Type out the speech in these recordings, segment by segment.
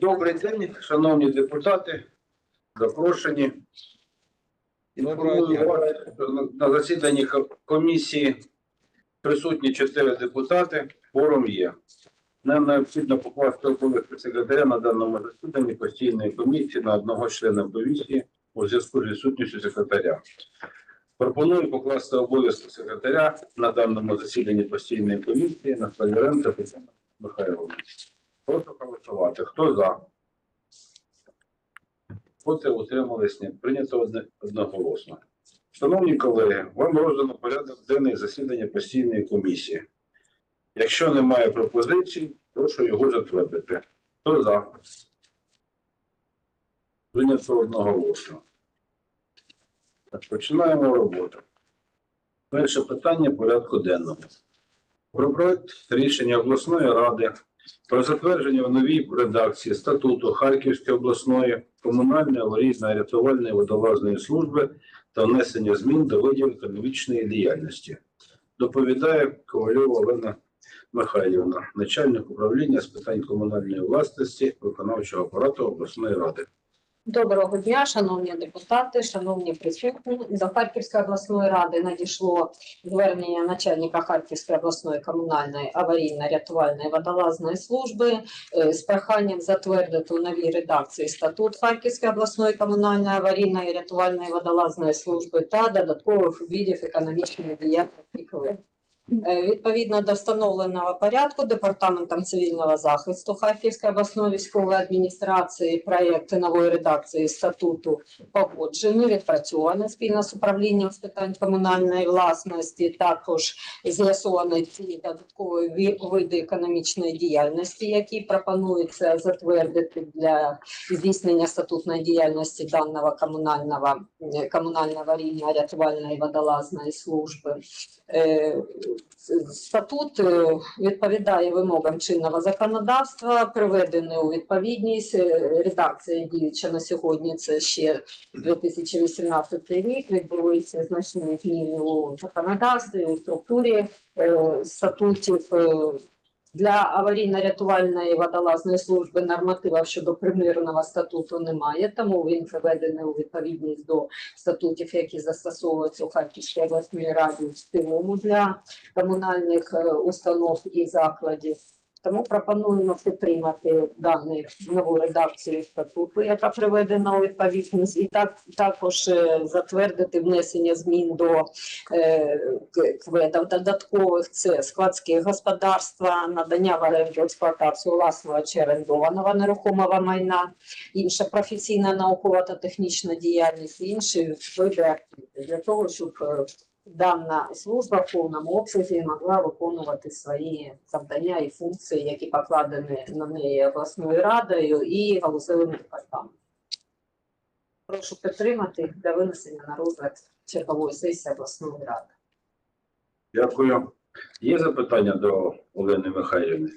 Добрий день, шановні депутати, запрошені. Інформую вас, що на- засіданні комісії присутні чотири депутати, форум є. Нам необхідно покласти обов'язки секретаря на даному засіданні постійної комісії на одного члена комісії у зв'язку з відсутністю секретаря. Пропоную покласти обов'язки секретаря на даному засіданні постійної комісії на Тетяну Михайловну. Прошу голосувати. Хто за? Проти утримались ні. Прийнято одноголосно. Шановні колеги, вам роздано порядок денний засідання постійної комісії. Якщо немає пропозицій, прошу його затвердити. Хто за? Прийнято одноголосно. Починаємо роботу. Перше питання порядку денного. Про проект рішення обласної ради про затвердження в новій редакції статуту Харківської обласної комунальної аварійної рятувальної водолазної служби та внесення змін до видів економічної діяльності. Доповідає Ковальова Олена Михайлівна, начальник управління з питань комунальної власності виконавчого апарату обласної ради. Доброго дня, шановні депутати, шановні присутні. До Харківської обласної ради надійшло звернення начальника Харківської обласної комунальної аварійно-рятувальної водолазної служби е, з проханням затвердити у новій редакції статут Харківської обласної комунальної аварійної рятувальної водолазної служби та додаткових видів економічної діяльності Відповідно до встановленого порядку департаментом цивільного захисту Харківської обласної військової адміністрації проєкт нової редакції статуту погоджений, відпрацьований спільно з управлінням з питань комунальної власності. Також з'ясовані ці додаткові ві- види економічної діяльності, які пропонується затвердити для здійснення статутної діяльності даного комунального е, комунальної аварійної рятувальної водолазної служби. Статут е, відповідає вимогам чинного законодавства, приведений у відповідність. Е, Редакція діюча на сьогодні це ще 2018 рік. Відбулися значні зміни у законодавстві, у структурі е, статутів. Для аварійно-рятувальної водолазної служби норматива щодо примирного статуту немає, тому він приведений у відповідність до статутів, які застосовуються у Харківській обласній раді в цілому для комунальних е, установ і закладів. Тому пропонуємо підтримати дану нову редакцію статуту, яка приведена у відповідність, і так також е, затвердити внесення змін до е, кведів додаткових це складські господарства, надання в експлуатацію власного чи орендованого нерухомого майна, інша професійна наукова та технічна діяльність, інші види для того, щоб е, дана служба в повному обсязі могла виконувати свої завдання і функції, які покладені на неї обласною радою і галузевим департаментом. Прошу підтримати для винесення на розгляд чергової сесії обласної ради. Дякую. Є запитання до Олени Михайлівни?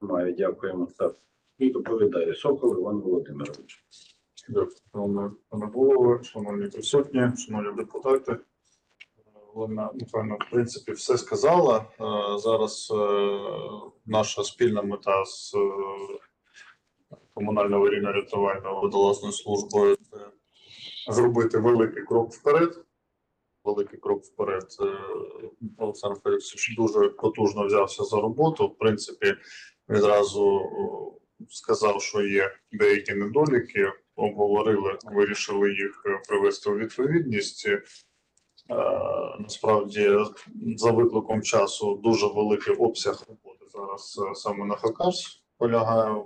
Немає, дякуємо. Так. І доповідає Сокол Іван Володимирович. Дякую, пане голово, шановні присутні, шановні депутати. Олена Михайловна, в принципі, все сказала. Е, Зараз е, наша спільна мета з е, комунальною аварійно рятувальною водолазною службою це зробити великий крок вперед. Великий крок вперед. Олександр Феліксович дуже потужно взявся за роботу. В принципі, відразу сказав, що є деякі недоліки, обговорили, вирішили їх привести у відповідність. Е, Насправді, за викликом часу дуже великий обсяг роботи зараз е, саме на Хакас полягає,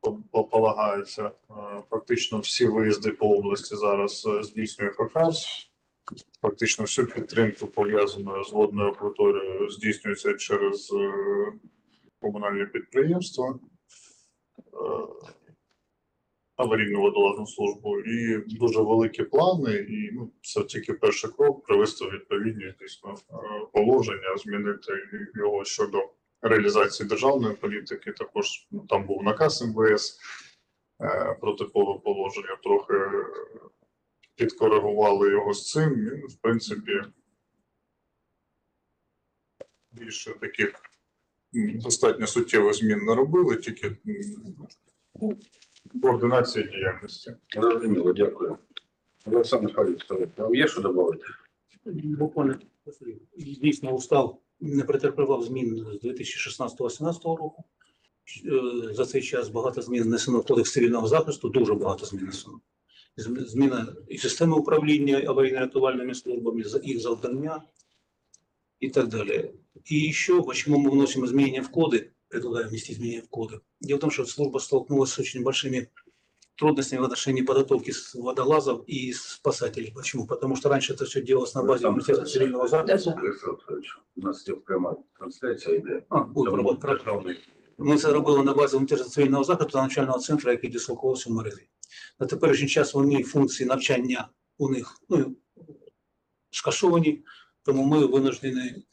по- по- полагається. Е, Фактично всі виїзди по області зараз здійснює Хакас. Фактично всю підтримку пов'язану з водною акваторією здійснюється через комунальні підприємства. Аварійну водолазну службу і дуже великі плани. І ну, це тільки перший крок привести в відповідність дійсно е, положення, змінити його щодо реалізації державної політики. Також ну, там був наказ МВС е, про типове положення. Трохи е, підкоригували його з цим. І, в принципі, більше таких достатньо суттєвих змін не робили, тільки м, Координація діяльності. Зрозуміло, дякую. Олександр Михайлович, вам є що додати? Буквально дійсно устав не претерпівав змін з 2016-2017 року. Е, За цей час багато змін внесено в кодекс цивільного захисту, дуже багато змін внесено. Зміна і системи управління аварійно-рятувальними службами, за- їх завдання и так далее. И еще, почему мы вносим изменения в коды, предлагаем внести изменения в коды. Дело в том, что служба столкнулась с очень большими трудностями в отношении подготовки с- водолазов и спасателей. Почему? Потому что раньше это все делалось на базе Олександр Министерства цивильного захисту. Олександр Михайлович, у нас є пряма трансляція йде. А, буде Тому робота. державний Ми це робили на базі Міністерства цивільного захисту та навчального центру, який дислокувався в мережі. На теперішній час вони функції навчання у них ну, скасовані, тому ми винуждені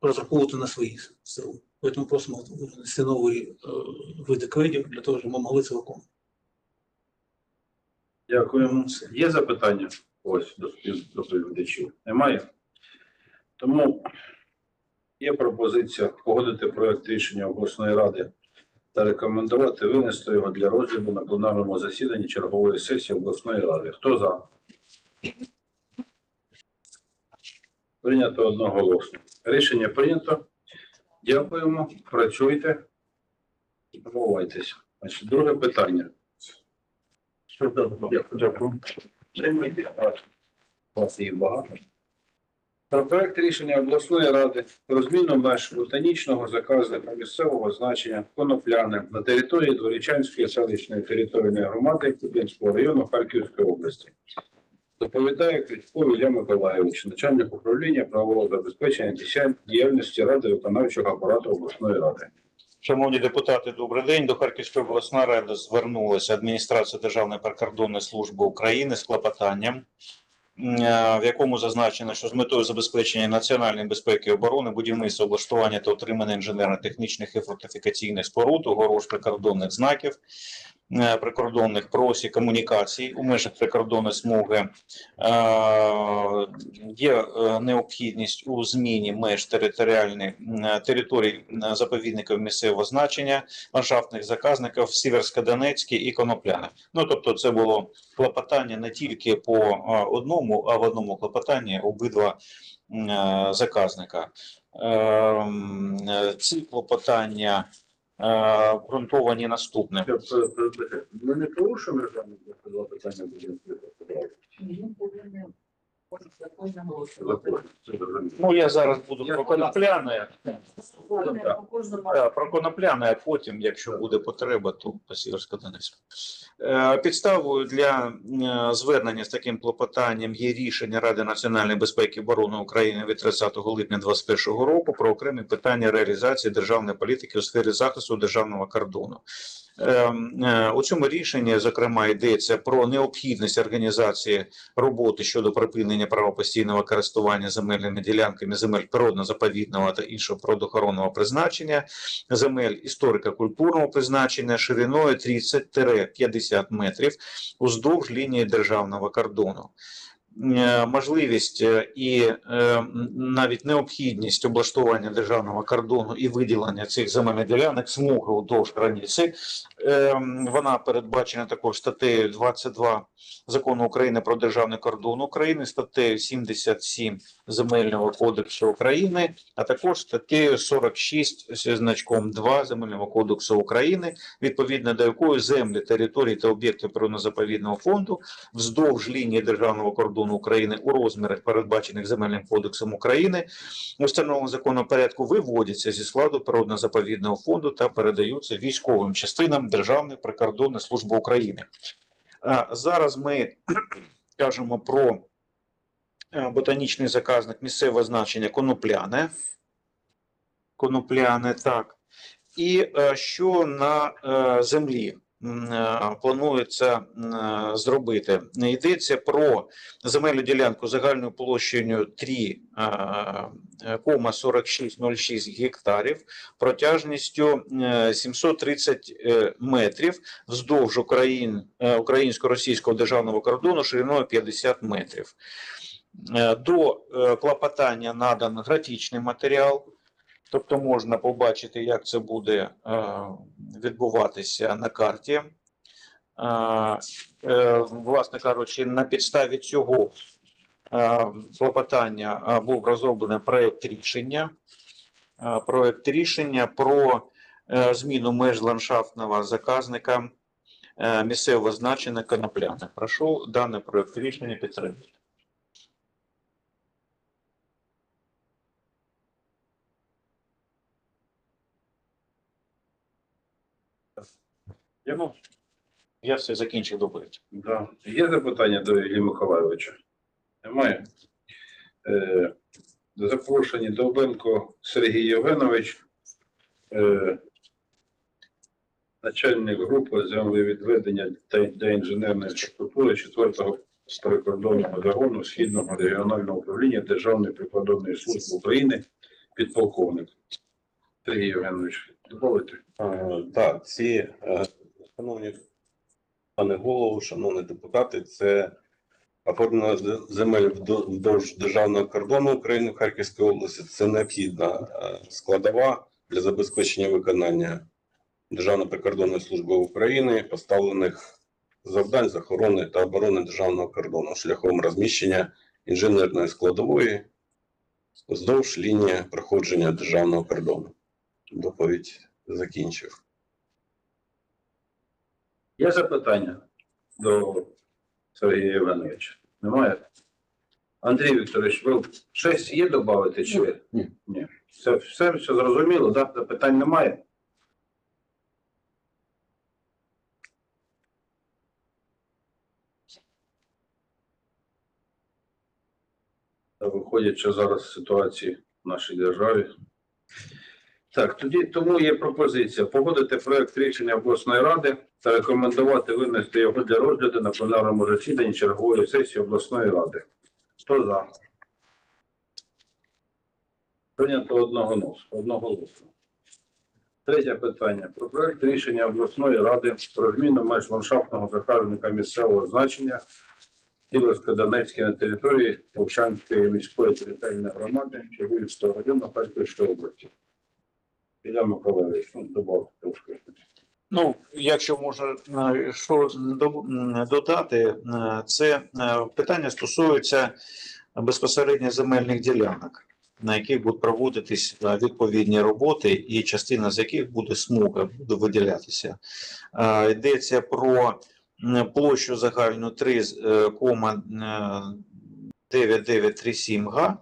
розраховувати на свої сили. Тому просимо внести нові е, види кредитів для того, щоб ми могли це виконувати. Дякуємо. Є запитання? Ось до спів- доповідачів. Немає? Тому є пропозиція погодити проект рішення обласної ради та рекомендувати винести його для розгляду на пленарному засіданні чергової сесії обласної ради. Хто за? Прийнято одноголосно. Рішення прийнято. Дякуємо. Працюйте. Домовайтесь. Значить, друге питання. Дякую. Дякую. Вас їх багато. Про проект рішення обласної ради про зміну меж ботанічного заказника місцевого значення Конопляне на території Дворічанської селищної територіальної громади Куп'янського району Харківської області. Доповідає Кричко Ілля Миколаївич, начальник управління правового забезпечення діяль- діяльності ради виконавчого апарату обласної ради. Шановні депутати, добрий день. До Харківської обласної ради звернулася адміністрація Державної прикордонної служби України з клопотанням, в якому зазначено, що з метою забезпечення національної безпеки і оборони, будівництва, облаштування та отримання інженерно-технічних і фортифікаційних споруд, огорож прикордонних знаків, е, прикордонних просі комунікацій у межах прикордонної смуги е, є е, необхідність у зміні меж територіальних територій заповідників місцевого значення, ландшафтних заказників Сіверсько-Донецьке і Конопляне. Ну тобто, це було клопотання не тільки по е, одному, а в одному клопотанні обидва е, заказника. Ем, е, Ці клопотання е, ґрунтовані наступне. Ми не порушуємо регламент, два питання будемо Ну я зараз буду про конопляне. Про конопляне, а потім, якщо буде потреба, то по Сіверсько-Донецьку. Е, Підставою для е, звернення з таким клопотанням є рішення Ради національної безпеки і оборони України від 30 липня 2021 року про окремі питання реалізації державної політики у сфері захисту державного кордону. Е, е, У цьому рішенні, зокрема, йдеться про необхідність організації роботи щодо припинення права постійного користування земельними ділянками земель природно-заповідного та іншого природоохоронного призначення, земель історико-культурного призначення шириною 30-50 метрів уздовж лінії державного кордону. Е, Можливість е, і е, навіть необхідність облаштування державного кордону і виділення цих земельних ділянок смуги уздовж границі. Вона передбачена також статтею 22 закону України про державний кордон України, статтею 77 Земельного кодексу України, а також статтею 46 зі значком 2 Земельного кодексу України, відповідно до якої землі, території та об'єкти природно-заповідного фонду вздовж лінії державного кордону України у розмірах, передбачених Земельним кодексом України, у встановленому порядку виводяться зі складу природно-заповідного фонду та передаються військовим частинам Державної прикордонної служби України. Зараз ми кажемо про е, ботанічний заказник місцевого значення конопляне. Конопляне, так. І е, що на е, землі е, планується е, зробити? Йдеться про земельну ділянку загальною площею 3,4606 гектарів, протяжністю е, 730 е, метрів вздовж Україн, е, українсько-російського державного кордону шириною 50 метрів. Е, До е, клопотання надан графічний матеріал. Тобто можна побачити, як це буде е, відбуватися на карті. Е, е, власне кажучи, на підставі цього клопотання був розроблений проєкт рішення. Проєкт рішення про зміну меж ландшафтного заказника місцевого значення конопляне. Прошу даний проєкт рішення підтримати. Я, ну, я все закінчив доповідь. Да. Є запитання до Іллі Миколайовича? Немає. Е, запрошені Довбенко Сергій Євгенович, е, начальник групи землевідведення та, та інженерної інфраструктури 4-го прикордонного загону Східного регіонального управління Державної прикордонної служби України, підполковник. Сергій Євгенович, дозволите? Е, Так, ці, е, шановні пане голову, шановні депутати, це оформлення земель вдо- вдовж державного кордону України в Харківській області. Це необхідна е, складова для забезпечення виконання Державної прикордонної служби України поставлених завдань з охорони та оборони державного кордону шляхом розміщення інженерної складової вздовж лінії проходження державного кордону. Доповідь закінчив. Є запитання до Сергія Євгеновича? Немає? Андрій Вікторович, ви щось є додати чи? Ні. Ні. Все, все, все зрозуміло, да? Запитань немає? Та Виходячи зараз ситуації в нашій державі. Так, тоді тому є пропозиція погодити проект рішення обласної ради та рекомендувати винести його для розгляду на пленарному засіданні чергової сесії обласної ради. Хто за? Прийнято одноголосно. одноголосно. Третє питання. Про проект рішення обласної ради про зміну меж ландшафтного заказника місцевого значення Кіровсько-Донецької на території Овчанської міської територіальної громади Чигирівського району Харківської області. Миколаївич, ну, трошки. Ну, якщо можна що додати, е, це е, питання стосується безпосередньо земельних ділянок, на яких будуть проводитись е, відповідні роботи, і частина з яких буде смуга, буде виділятися. Йдеться про площу загальну е, 3,9937 га,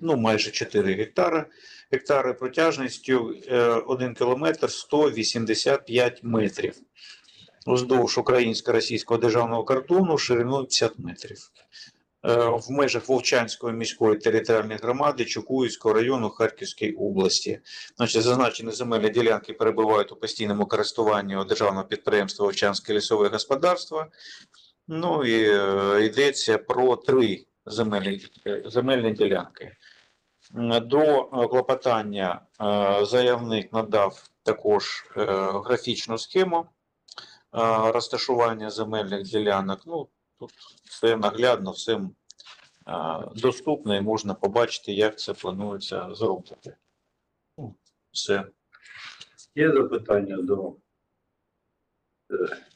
ну майже 4 гектари гектари протяжністю е, 1 кілометр 185 метрів. Уздовж українсько-російського державного кордону шириною 50 метрів. Е, В межах Вовчанської міської територіальної громади Чукуївського району Харківської області. Значить, зазначені земельні ділянки перебувають у постійному користуванні державного підприємства Вовчанське лісове господарство. Ну і е, йдеться про три земельні, земельні ділянки. До е, клопотання е, заявник надав також е, графічну схему розташування земельних ділянок. Ну, тут все наглядно, все доступно і можна побачити, як це планується зробити. Ну, Все. Є запитання до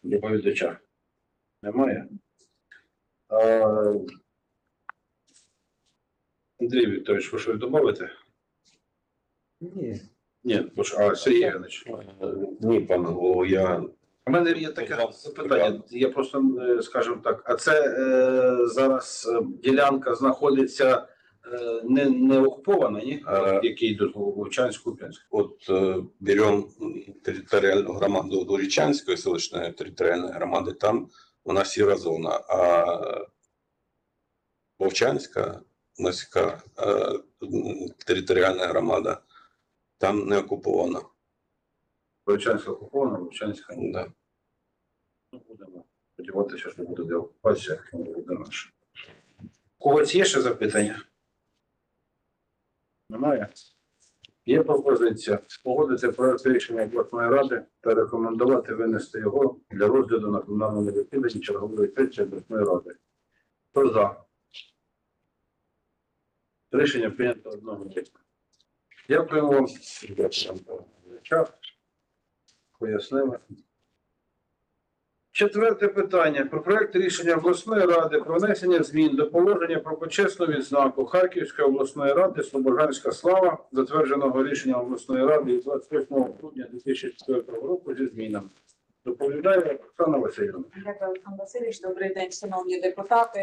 доповідача? Немає? А, Андрій Вікторович, ви щось додати? Ні. Ні, бо ж- а Сергій Євгенович. Ні, пане голово, я У мене є таке запитання. Я просто, е, скажімо так, а це е, зараз е, ділянка знаходиться е, не, не окупована, ні? Е. Які йдуть в Вовчанську, Куп'янську. от е, берем територіальну громаду Дорічанської селищної територіальної громади, там вона сіра зона, а Вовчанська міська е, територіальна громада там не окупована. Вовчанська окупована, Вовчанська. Да. Ну, будемо сподіватися, що не буде де окупація, як воно буде наше. У когось є ще запитання? Немає? Є пропозиція погодити проект рішення обласної ради та рекомендувати винести його для розгляду на пленарному засіданні чергової сесії обласної ради. Хто за? Рішення прийнято одного Дякуємо вам. Пояснили. Четверте питання. Про проект рішення обласної ради про внесення змін до положення про почесну відзнаку Харківської обласної ради Слобожанська слава, затвердженого рішенням обласної ради від 28 грудня 2004 року зі змінами. Доповідає Оксана Васильівна. Дякую, Олександр Васильович. Добрий день, шановні депутати.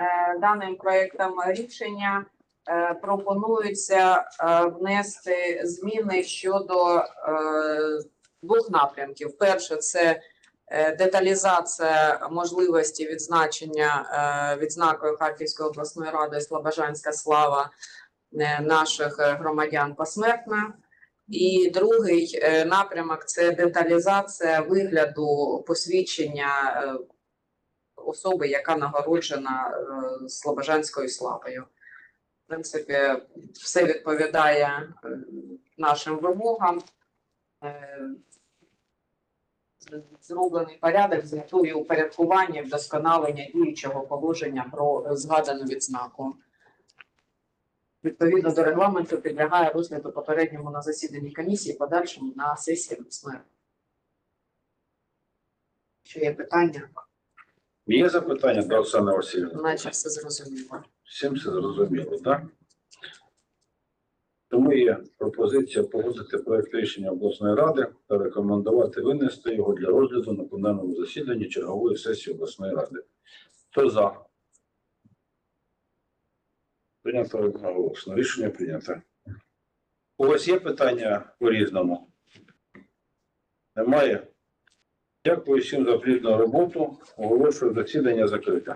Е, Даним проектом рішення пропонується е, внести зміни щодо е, двох напрямків. Перше це е, деталізація можливості відзначення е, відзнакою Харківської обласної ради Слобожанська слава е, наших е, громадян посмертно. І другий е, напрямок це деталізація вигляду посвідчення е, особи, яка нагороджена е, Слобожанською славою. В принципі, все відповідає е, нашим вимогам. Е, Зроблений порядок з метою упорядкування і вдосконалення діючого положення про згадану відзнаку. Відповідно до регламенту підлягає розгляду попередньому на засіданні комісії, подальшому на сесії обласної. Що є питання, Є запитання до Оксани Васильівни? наче все зрозуміло. Всім все зрозуміло, так? Тому є пропозиція погодити проект рішення обласної ради та рекомендувати винести його для розгляду на пленарному засіданні чергової сесії обласної ради. Хто за? Прийнято одноголосно. Рішення прийнято. У вас є питання по різному? Немає? Дякую всім за плідну роботу. Оголошую засідання закрите.